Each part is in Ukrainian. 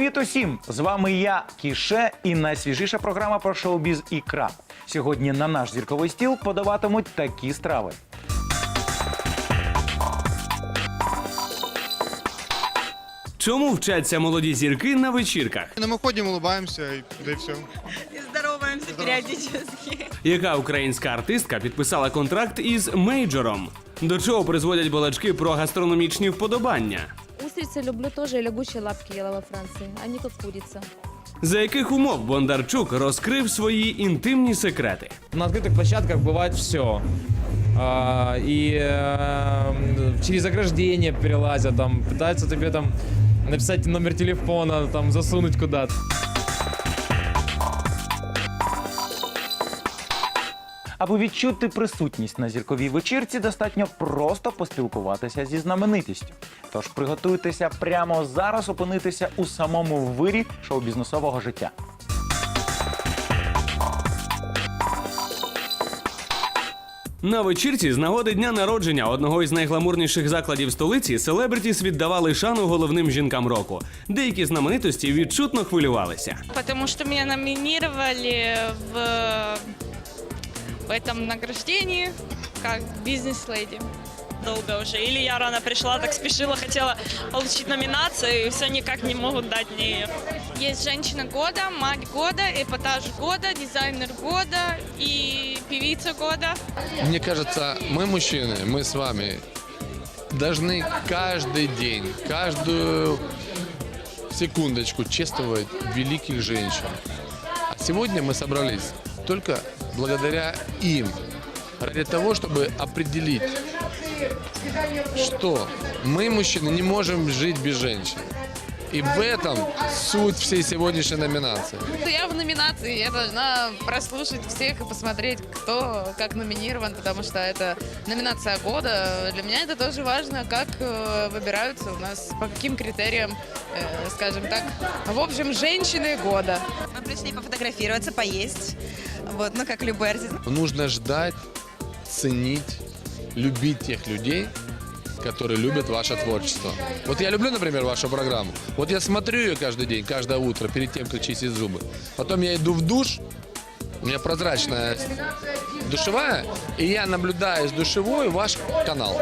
Привіт усім! З вами я, Кіше, і найсвіжіша програма про шоу-біз Ікра. Сьогодні на наш зірковий стіл подаватимуть такі страви. Чому вчаться молоді зірки на вечірках? Ну, мы ходим, улыбаемся, и, да и все. И здороваемся периодически. Яка українська артистка підписала контракт із мейджором? До чого призводять балачки про гастрономічні вподобання? Устрицы люблю тоже, и лягушие лапки ела во Франции. Они как курица. За яких умов Бондарчук розкрив свої інтимні секрети? На открытых площадках бывает все. и э, через ограждение перелазят, там, пытаются тебе там написать номер телефона, там, засунуть куда-то. Аби відчути присутність на зірковій вечірці, достатньо просто поспілкуватися зі знаменитістю. Тож приготуйтеся прямо зараз опинитися у самому вирі шоу-бізнесового життя. На вечірці з нагоди дня народження одного із найгламурніших закладів столиці селебритіс віддавали шану головним жінкам року. Деякі знаменитості відчутно хвилювалися. Потому что меня номинировали в, в этом награждении как бизнес-леди. Долго уже. Или я рано пришла, так спешила, хотела получить номинацию, и все никак не могут дать мне ее. Есть женщина года, мать года, эпатаж года, дизайнер года и певица года. Мне кажется, мы мужчины, мы с вами должны каждый день, каждую секундочку чествовать великих женщин. А сегодня мы собрались только благодаря им, ради того, чтобы определить, что мы, мужчины, не можем жить без женщин. И в этом суть всей сегодняшней номинации. Я в номинации, я должна прослушать всех и посмотреть, кто как номинирован, потому что это номинация года. Для меня это тоже важно, как э, выбираются у нас, по каким критериям, э, скажем так. В общем, женщины года. Мы пришли пофотографироваться, поесть. Вот, ну, как любой артист. Нужно ждать, ценить, любить тех людей, которые любят ваше творчество. Вот я люблю, например, вашу программу. Вот я смотрю ее каждый день, каждое утро, перед тем, как чистить зубы. Потом я иду в душ, у меня прозрачная душевая, и я наблюдаю с душевой ваш канал.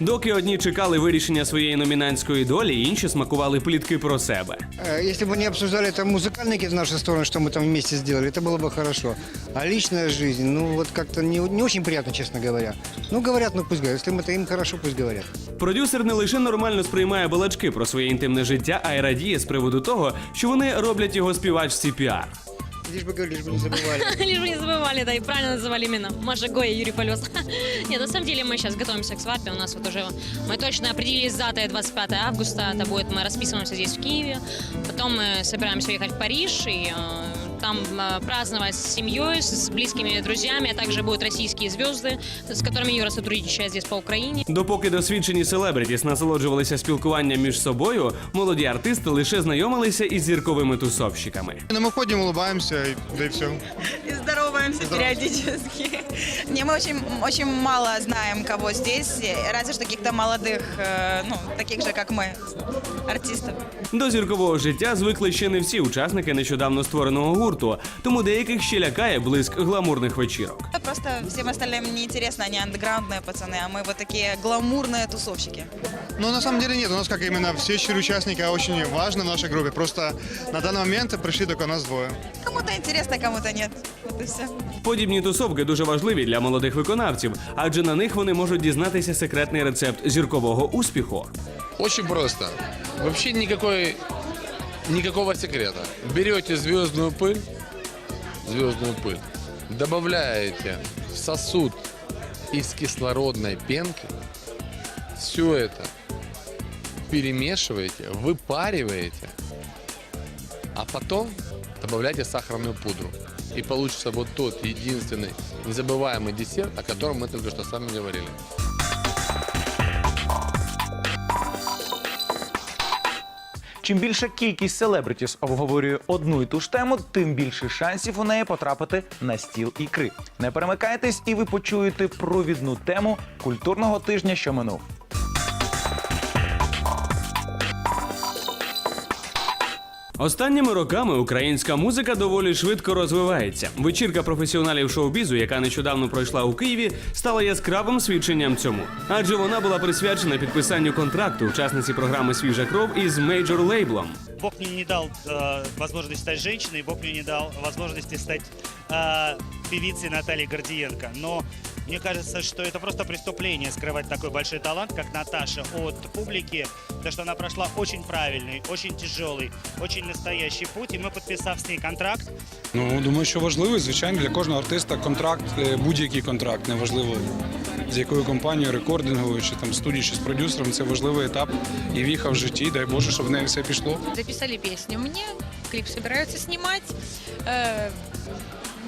Доки одні чекали вирішення своєї номінантської долі, інші смакували плітки про себе. Э, Если бы не обсуждали это музыкальники в нашу сторону, что мы там вместе сделали, это было бы хорошо. А личная жизнь, ну вот как-то не, не очень приятно, честно говоря. Ну говорят, ну пусть говорят. Если им это им хорошо, пусть говорят. Продюсер не лише нормально сприймає балачки про своє інтимне життя, а й радіє з приводу того, що вони роблять його співачці піар. Лишь бы говорили, лишь бы не забывали. Лишь бы не забывали, да, и правильно называли именно Маша Гоя и Юрий Полез. Нет, на самом деле мы сейчас готовимся к свадьбе. У нас вот уже мы точно определились с датой 25 августа. Это будет, мы расписываемся здесь в Киеве. Потом мы собираемся ехать в Париж и э, там э, праздновать с семьей, с близкими друзьями, а также будут российские звезды, с которыми Юра сотрудничает здесь по Украине. Допоки досвідчені селебритіс насолоджувалися спілкуванням між собою, молоді артисти лише знайомилися із зірковими тусовщиками. Ну, мы ходим, улыбаемся, и, да и все. И здороваемся периодически. Не, мы очень, очень мало знаем, кого здесь, разве что каких-то молодых, э, ну, таких же, как мы, артистов. До зіркового життя звикли ще не всі учасники нещодавно створеного гурту, тому деяких ще лякає блиск гламурних вечірок. Просто всем остальным неинтересно, они андеграундные пацаны, а мы вот такие гламурные тусовщики. Но на самом деле нет, у нас как именно все четыре участника очень важны в нашей группе. Просто на данный момент пришли только нас двое. Кому-то интересно, кому-то нет. Вот и все. Подібні тусовки дуже важливі для молодих виконавців, адже на них вони можуть дізнатися секретний рецепт зіркового успіху. Очень просто. Вообще никакой, никакого секрета. Берете звездную пыль, звездную пыль, добавляете в сосуд из кислородной пенки, все это перемешиваете, выпариваете, а потом добавляйте сахарную пудру. И получится вот тот единственный незабываемый десерт, о котором мы только что с вами говорили. Чим більша кількість селебритіс обговорює одну і ту ж тему, тим більше шансів у неї потрапити на стіл ікри. Не перемикайтесь, і ви почуєте провідну тему культурного тижня, що минув. Останніми роками українська музика доволі швидко розвивається. Вечірка професіоналів шоу-бізу, яка нещодавно пройшла у Києві, стала яскравим свідченням цьому. Адже вона була присвячена підписанню контракту учасниці програми Свіжа кров із мейджор лейблом. Бог мне не дал э, возможность стать женщиной, Бог мне не дал возможности стать э, певицей Натальей Гордиенко. Но мне кажется, что это просто преступление скрывать такой большой талант, как Наташа, от публики, потому что она прошла очень правильный, очень тяжелый, очень настоящий путь, и мы, подписав с ней контракт, Ну, думаю, що важливий, звичайно, для кожного артиста контракт, е, будь-який контракт, неважливо з якою компанією, рекординговою, чи там студією, чи з продюсером, це важливий етап і віха в житті. Дай Боже, щоб в неї все пішло. Записали песню мне, клип собираются снимать. Э,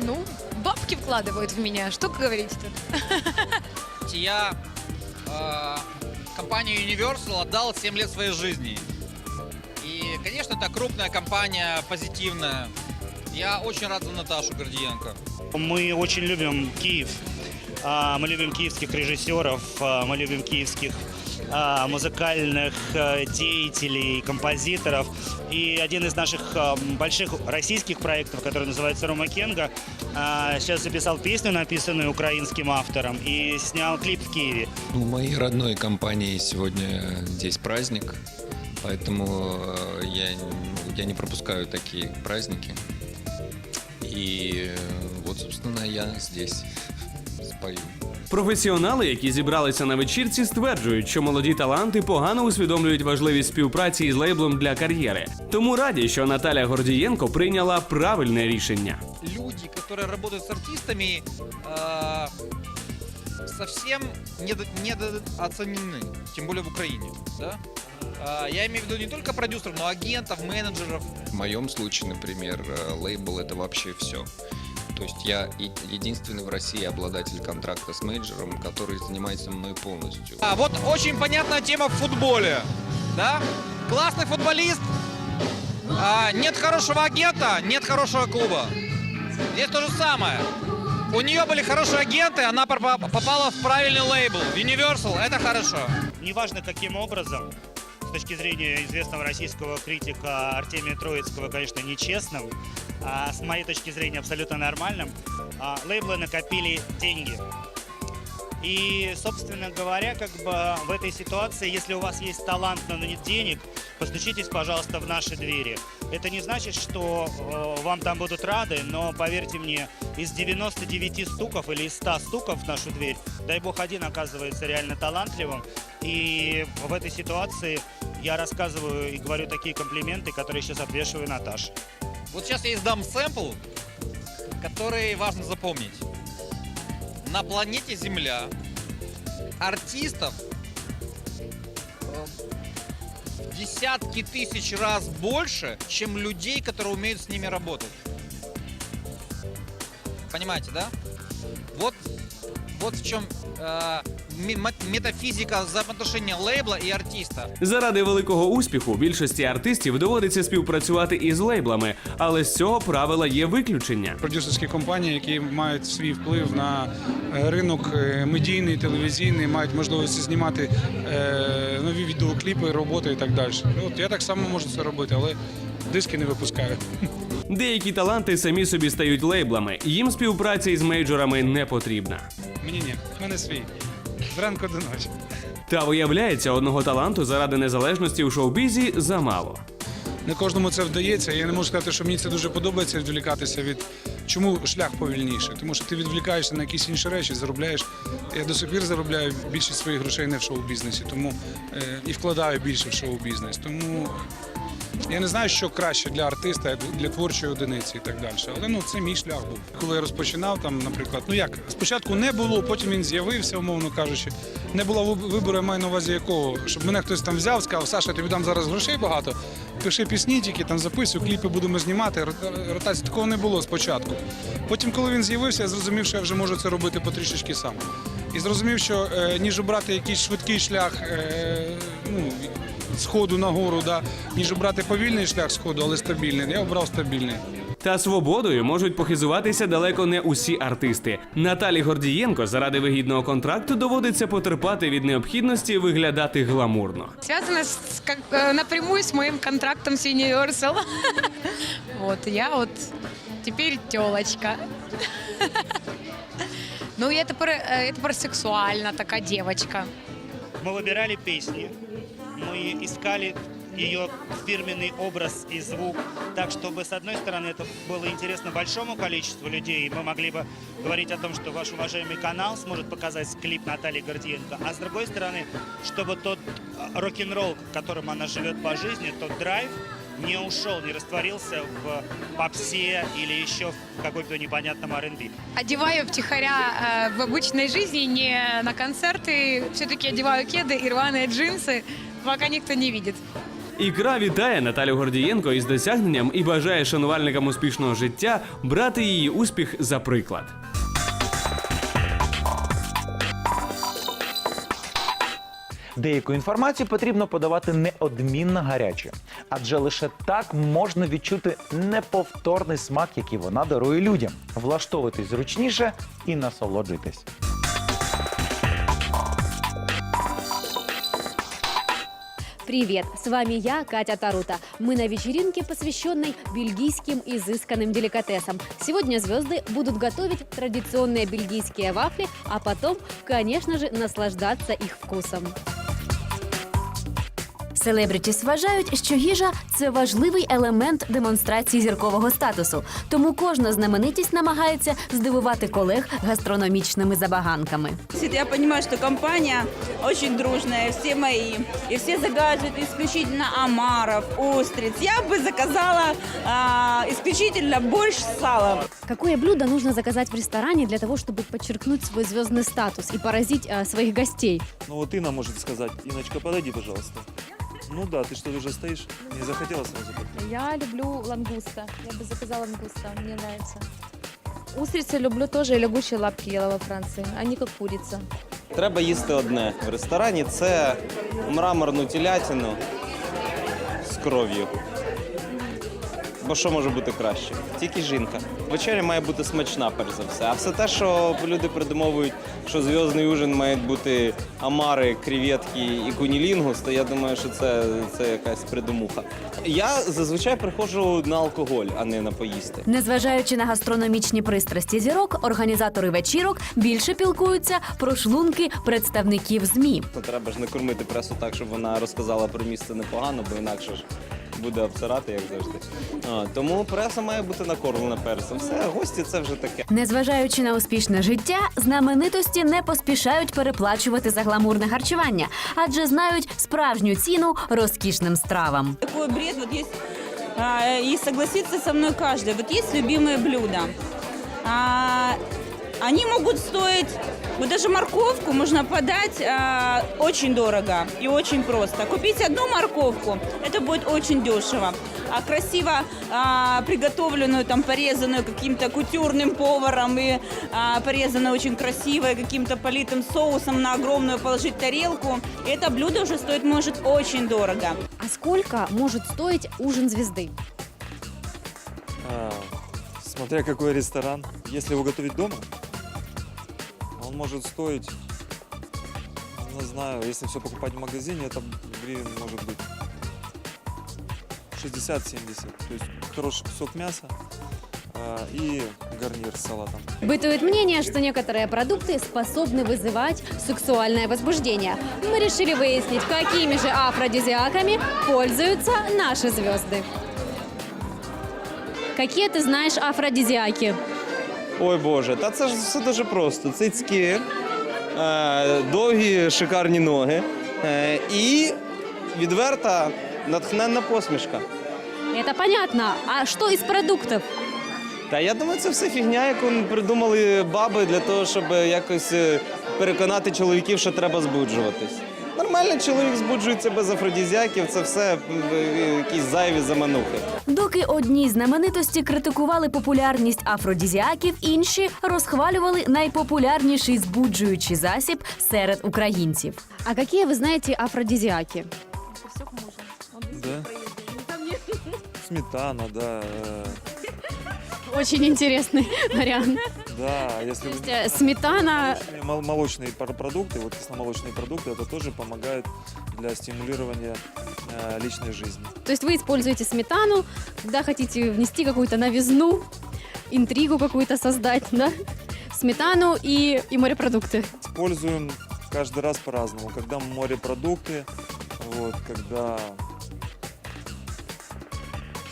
ну, бабки вкладывают в меня. Что говорить тут? Я э, компанию Universal отдал 7 лет своей жизни. И, конечно, это крупная компания, позитивная. Я очень рад за Наташу Гордиенко. мы очень любим Киев, А, мы любим киевских режиссеров, а, мы любим киевских а, музыкальных а, деятелей, композиторов. И один из наших а, больших российских проектов, который называется «Рома Кенга», сейчас записал песню, написанную украинским автором, и снял клип в Киеве. У моей родной компании сегодня здесь праздник, поэтому э, я, я не пропускаю такие праздники. И э, вот, собственно, я здесь спою. Професіонали, які зібралися на вечірці, стверджують, що молоді таланти погано усвідомлюють важливість співпраці із лейблом для кар'єри. Тому раді, що Наталя Гордієнко прийняла правильне рішення. Люди, которые работают с артистами, э, совсем недо- недооценены, тем более в Украине. Да? Э, я имею в виду не только продюсеров, но агентов, менеджеров. В моем случае, например, э, лейбл это вообще все. То есть я единственный в России обладатель контракта с мейджором, который занимается мной полностью. А, вот очень понятная тема в футболе. Да? Классный футболист. а, нет хорошего агента, нет хорошего клуба. Здесь то же самое. У нее были хорошие агенты, она попа- попала в правильный лейбл. Universal это хорошо. Неважно, каким образом, с точки зрения известного российского критика Артемия Троицкого, конечно, нечестным, а с моей точки зрения абсолютно нормальным, а, лейблы накопили деньги. И, собственно говоря, как бы в этой ситуации, если у вас есть талант, но нет денег, постучитесь, пожалуйста, в наши двери. Это не значит, что э, вам там будут рады, но поверьте мне, из 99 стуков или из 100 стуков в нашу дверь, дай бог один оказывается реально талантливым. И в этой ситуации я рассказываю и говорю такие комплименты, которые сейчас отвешиваю Наташе. Вот сейчас я издам сэмпл, который важно запомнить. На планете Земля артистов э, десятки тысяч раз больше, чем людей, которые умеют с ними работать. Понимаете, да? Вот, вот в чем э, ме- метафизика взаимоотношения лейбла и артиста. Заради великого успіху більшості артистів доводиться співпрацювати із лейблами, але з цього правила є виключення. Продюсерські компанії, які мають свій вплив на е, ринок е, медійний, телевізійний, мають можливості знімати е, нові відеокліпи, роботи і так далі. Ну, От я так само можу це робити, але диски не випускаю. Деякі таланти самі собі стають лейблами. Їм співпраця із мейджорами не потрібна. Мені ні, в мене свій. Зранку до ночі. Та виявляється, одного таланту заради незалежності у шоу-бізі замало. Не кожному це вдається. Я не можу сказати, що мені це дуже подобається відволікатися від чому шлях повільніший. Тому що ти відволікаєшся на якісь інші речі, заробляєш. Я до сих пір заробляю більшість своїх грошей не в шоу-бізнесі, тому е, і вкладаю більше в шоу-бізнес. Тому я не знаю, що краще для артиста, для творчої одиниці і так далі. Але ну це мій шлях був. Коли я розпочинав, там, наприклад, ну як спочатку не було, потім він з'явився, умовно кажучи. Не було виб- вибору, я маю на увазі якого, щоб мене хтось там взяв, сказав, Саша, тобі дам зараз грошей багато. Пиши пісні, тільки там записуй, кліпи будемо знімати. Рота- Ротації такого не було спочатку. Потім, коли він з'явився, я зрозумів, що я вже можу це робити потрішечки сам. І зрозумів, що е, ніж обрати якийсь швидкий шлях е, ну, сходу на гору, да, ніж обрати повільний шлях сходу, але стабільний. Я обрав стабільний. Та свободою можуть похизуватися далеко не усі артисти. Наталі Гордієнко заради вигідного контракту доводиться потерпати від необхідності виглядати гламурно. Связано с, как, э, напрямую с моим контрактом с Universal. Вот, я вот теперь телочка. Ну, это про, э, это про сексуально, такая девочка. Мы выбирали песни, Мы искали ее фирменный образ и звук, так чтобы, с одной стороны, это было интересно большому количеству людей, и мы могли бы говорить о том, что ваш уважаемый канал сможет показать клип Натальи Гордиенко, а с другой стороны, чтобы тот э, рок-н-ролл, которым она живет по жизни, тот драйв, не ушел, не растворился в попсе или еще в какой-то непонятном R&B. Одеваю втихаря э, в обычной жизни, не на концерты. Все-таки одеваю кеды и рваные джинсы, пока никто не видит. Ікра вітає Наталю Гордієнко із досягненням і бажає шанувальникам успішного життя брати її успіх за приклад. Деяку інформацію потрібно подавати неодмінно гаряче, адже лише так можна відчути неповторний смак, який вона дарує людям, влаштовуватись зручніше і насолоджуйтесь. Привет, с вами я, Катя Тарута. Мы на вечеринке, посвященной бельгийским изысканным деликатесам. Сегодня звезды будут готовить традиционные бельгийские вафли, а потом, конечно же, наслаждаться их вкусом. Селебритіс вважають, що їжа це важливий елемент демонстрації зіркового статусу. Тому кожна знаменитість намагається здивувати колег гастрономічними забаганками. Я понимаю, что компания очень дружная, все мои. И все заказывают исключительно омаров, устриц. Я бы заказала а, исключительно борщ с салом. Какое блюдо нужно заказать в ресторане для того, чтобы подчеркнуть свой звездный статус и поразить э, своих гостей? Ну вот Инна может сказать. Иночка, подойди, пожалуйста. Ну да, ты что, уже стоишь? Не захотела сразу подойти? Я люблю лангуста. Я бы заказала лангуста, мне нравится. Устрицы люблю тоже и лягушие лапки ела во Франции. Они как курица. Треба їсти одне в ресторані це мраморну телятину з кров'ю. Бо що може бути краще? Тільки жінка. Вечеря має бути смачна, перш за все. А все те, що люди придумовують, що зв'язний ужин має бути омари, креветки і кунілінгус, то я думаю, що це, це якась придумуха. Я зазвичай приходжу на алкоголь, а не на поїсти. Незважаючи на гастрономічні пристрасті зірок, організатори вечірок більше пілкуються про шлунки представників змі. Ну, треба ж не кормити пресу так, щоб вона розказала про місце непогано, бо інакше ж буде обсирати, як завжди. А, тому преса має бути накормлена перцем. Все, гості це вже таке. Незважаючи на успішне життя, знаменитості не поспішають переплачувати за гламурне харчування, адже знають справжню ціну розкішним стравам. Такой бред, вот есть, а, и согласится со мной каждый. Вот есть любимые блюда. А, они могут стоить, вот даже морковку можно подать а, очень дорого и очень просто. Купить одну морковку, это будет очень дешево. А красиво а, приготовленную, там, порезанную каким-то кутюрным поваром и а, порезанную очень красиво и каким-то политым соусом на огромную положить тарелку, это блюдо уже стоит может очень дорого. А сколько может стоить ужин звезды? А, смотря какой ресторан. Если его готовить дома, он может стоить, не знаю, если все покупать в магазине, это гривен может быть 60-70. То есть хороший кусок мяса а, и гарнир с салатом. Бытует мнение, что некоторые продукты способны вызывать сексуальное возбуждение. Мы решили выяснить, какими же афродизиаками пользуются наши звезды. Какие ты знаешь афродизиаки? Ой Боже, та це ж все дуже просто. Цицьки, е, довгі шикарні ноги е, і відверта натхненна посмішка. Это понятно. А что из продуктов? Та я думаю, це все фігня, яку придумали баби для того, щоб якось е, переконати чоловіків, що треба збуджуватись. Нормальний чоловік збуджується без афродізіаків, це все м, е, якісь зайві заманухи. Доки одні знаменитості критикували популярність афродізіаків, інші розхвалювали найпопулярніший збуджуючий засіб серед українців. А какие вы знаете афродизиаки? Да? Сметана, да. э, Очень интересный вариант. Да, если То есть э, сметана, Мол- Молочные пар- продукты, вот кисломолочные продукты, это тоже помогает для стимулирования э, личной жизни. то есть вы используете сметану, когда хотите внести какую-то новизну, интригу какую-то создать, да? Сметану и, и морепродукты. Используем каждый раз по-разному. Когда морепродукты, вот, когда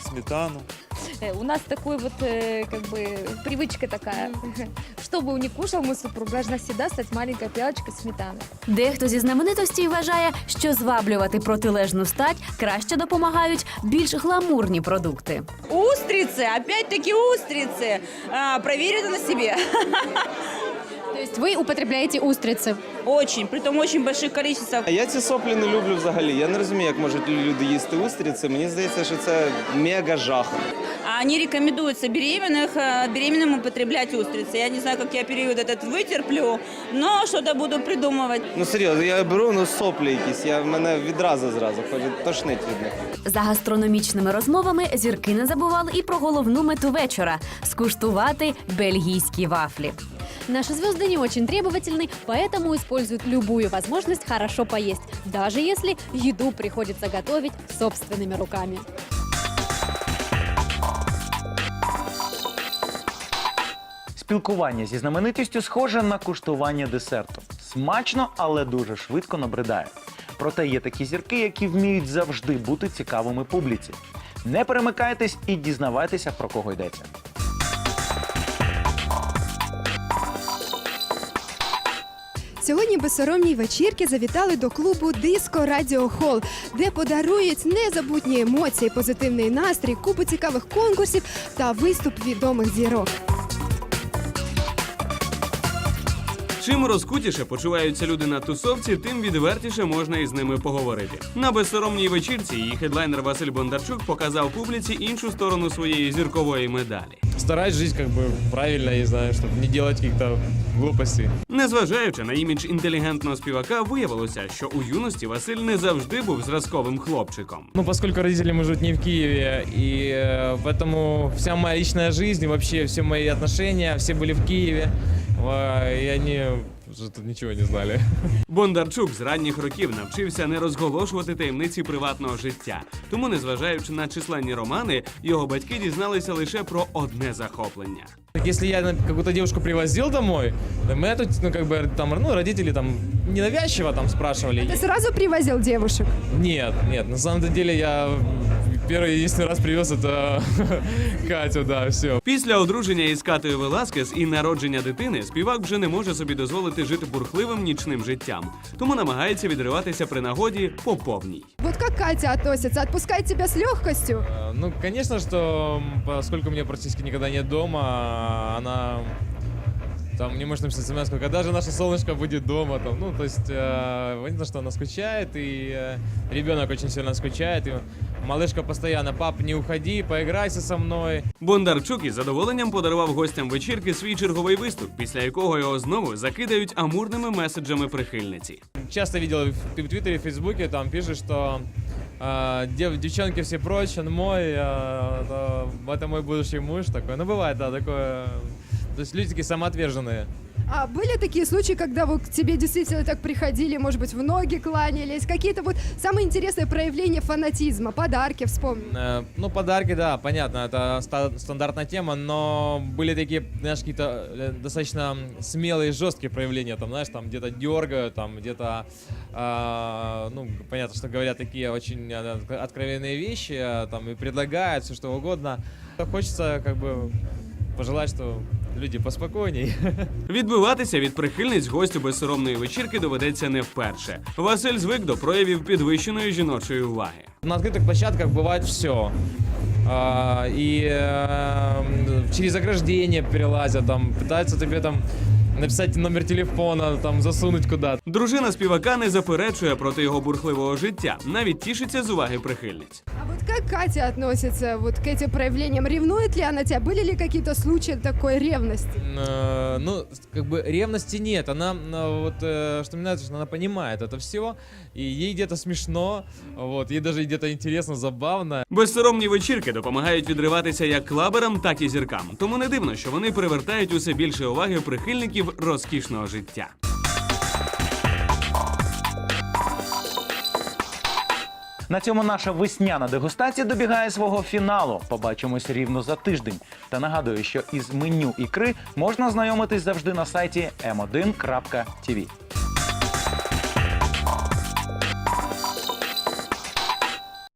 сметану. Э, У нас такой вот, э, как бы, привычка такая. Что бы он ни кушал, мой супруг должна всегда стать маленькой пиалочкой сметаны. Дехто зі знаменитостей вважає, що зваблювати протилежну стать краще допомагають більш гламурні продукти. Устрицы, опять-таки устрицы. А, проверено на себе. То есть вы употребляете устрицы? Очень, притом очень больших количествах. А я ці соплі не люблю взагалі. Я не розумію, як можуть люди їсти устриці. Мені здається, що це мега жах. А Они рекомендуются беременных, э, беременным употреблять устрицы. Я не знаю, как я период этот вытерплю, но что-то буду придумывать. Ну серйозно, я беру ну соплі якісь. Я в мене відразу зразу ходить тошнить від них. За гастрономічними розмовами зірки не забували і про головну мету вечора скуштувати бельгійські вафлі. Наши звезды не очень требовательны, поэтому используют любую возможность хорошо поесть, даже если еду приходится готовить собственными руками. Спілкування зі знаменитістю схоже на куштування десерту. Смачно, але дуже швидко набридає. Проте є такі зірки, які вміють завжди бути цікавими публіці. Не перемикайтесь і дізнавайтеся, про кого йдеться. Сьогодні безсоромні вечірки завітали до клубу Диско Радіо Хол, де подарують незабутні емоції, позитивний настрій, купу цікавих конкурсів та виступ відомих зірок. Чим розкутіше почуваються люди на тусовці, тим відвертіше можна із ними поговорити. На безсоромній вечірці її хедлайнер Василь Бондарчук показав публіці іншу сторону своєї зіркової медалі Стараюсь жить как бы правильно, не знаю, чтобы не делать каких-то глупостей. Незважаючи на імідж інтелігентного співака, виявилося, що у юності Василь не завжди був зразковим хлопчиком. Ну, поскольку родители мы живут не в Киеве, и э, поэтому вся моя личная жизнь и вообще все мои отношения, все были в Киеве, Ва- и они уже тут ничего не знали. Бондарчук з ранніх років навчився не розголошувати таємниці приватного життя. Тому, незважаючи на численні романи, його батьки дізналися лише про одне захоплення. Так если я на- какую-то девушку привозил домой, то меня тут, ну, как бы, там, ну, родители там ненавязчиво там спрашивали. Ти сразу привозив девушек? Нет, нет, на самом деле я первый и единственный раз привез это Катю, да, все. Після одруження із Катою Веласкес і народження дитини співак вже не може собі дозволити жити бурхливим нічним життям, тому намагається відриватися при нагоді по повній. Вот как Катя относится? Отпускает тебя с легкостью? Э, Ну, конечно, что м, поскольку у меня практически никогда нет дома, она там мне может написать смс когда же наше солнышко будет дома, там, ну, то есть, э, понятно, что она скучает, и э, ребенок очень сильно скучает, и малышка постоянно, пап, не уходи, поиграйся со мной. Бондарчук із задоволенням подарував гостям вечірки свій черговий виступ, після якого його знову закидають амурними меседжами прихильниці. Часто видел в в Твиттере, в Фейсбуке, там пишет, что э, дев- девчонки все прочь, он мой, э, это, это мой будущий муж, такой, ну, бывает, да, такое, то есть люди такие самоотверженные. А были такие случаи, когда вот к тебе действительно так приходили, может быть, в ноги кланялись? Какие-то вот самые интересные проявления фанатизма, подарки вспомни. Э, Ну, подарки, да, понятно, это ста- стандартная тема, но были такие, знаешь, какие-то э, достаточно смелые, жесткие проявления, там, знаешь, там где-то дергают, там где-то, а, ну, понятно, что говорят такие очень э, отк- откровенные вещи, э, там, и предлагают все что угодно. Хочется, как бы, пожелать, что люди поспокойней. Відбиватися від прихильниць гостю безсоромної вечірки доведеться не вперше. Василь звик до проявів підвищеної жіночої уваги. На открытых площадках бывает все. и э, через ограждение перелазят, там, пытаются тебе там написать номер телефона, там, засунуть куда-то. Дружина співака не заперечує проти його бурхливого життя, навіть тішиться з уваги прихильниць. А вот как Катя относится вот к этим проявлениям? Ревнует ли она тебя? Были ли какие-то случаи такой ревности? Э, ну, как бы ревности нет. Она, э, вот, э, что мне нравится, что она понимает это все, и ей где-то смешно, вот, ей даже где-то интересно, забавно. Безсоромні вечірки допомагають відриватися як клаберам, так і зіркам. Тому не дивно, що вони привертають усе більше уваги прихильників розкішного життя. На цьому наша весняна дегустація добігає свого фіналу. Побачимось рівно за тиждень. Та нагадую, що із меню ікри можна знайомитись завжди на сайті m1.tv.